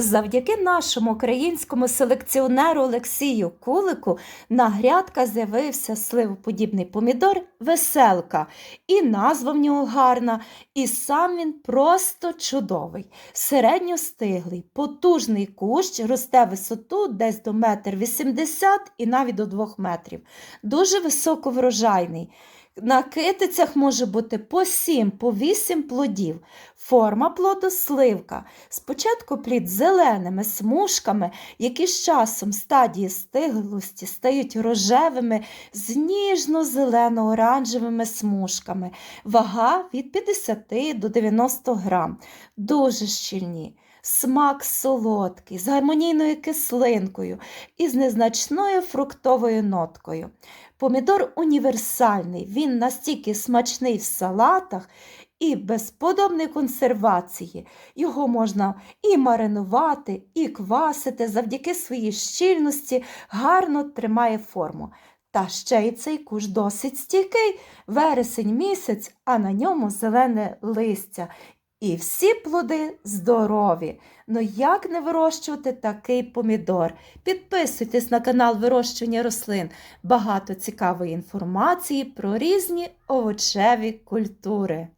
Завдяки нашому українському селекціонеру Олексію Кулику на грядках з'явився сливоподібний помідор веселка. І назва в нього гарна, і сам він просто чудовий. Середньостиглий, потужний кущ росте висоту десь до метр вісімдесят і навіть до двох метрів. Дуже високоврожайний. На китицях може бути по 7, по 8 плодів. Форма плоду сливка. Спочатку плід зеленими смужками, які з часом стадії стиглості стають рожевими з ніжно-зелено-оранжевими смужками. Вага від 50 до 90 грам. Дуже щільні. Смак солодкий, з гармонійною кислинкою і з незначною фруктовою ноткою. Помідор універсальний, він настільки смачний в салатах і безподобної консервації. Його можна і маринувати, і квасити, завдяки своїй щільності гарно тримає форму. Та ще й цей куш досить стійкий, вересень місяць, а на ньому зелене листя. І всі плоди здорові. Ну як не вирощувати такий помідор? Підписуйтесь на канал Вирощування рослин. Багато цікавої інформації про різні овочеві культури.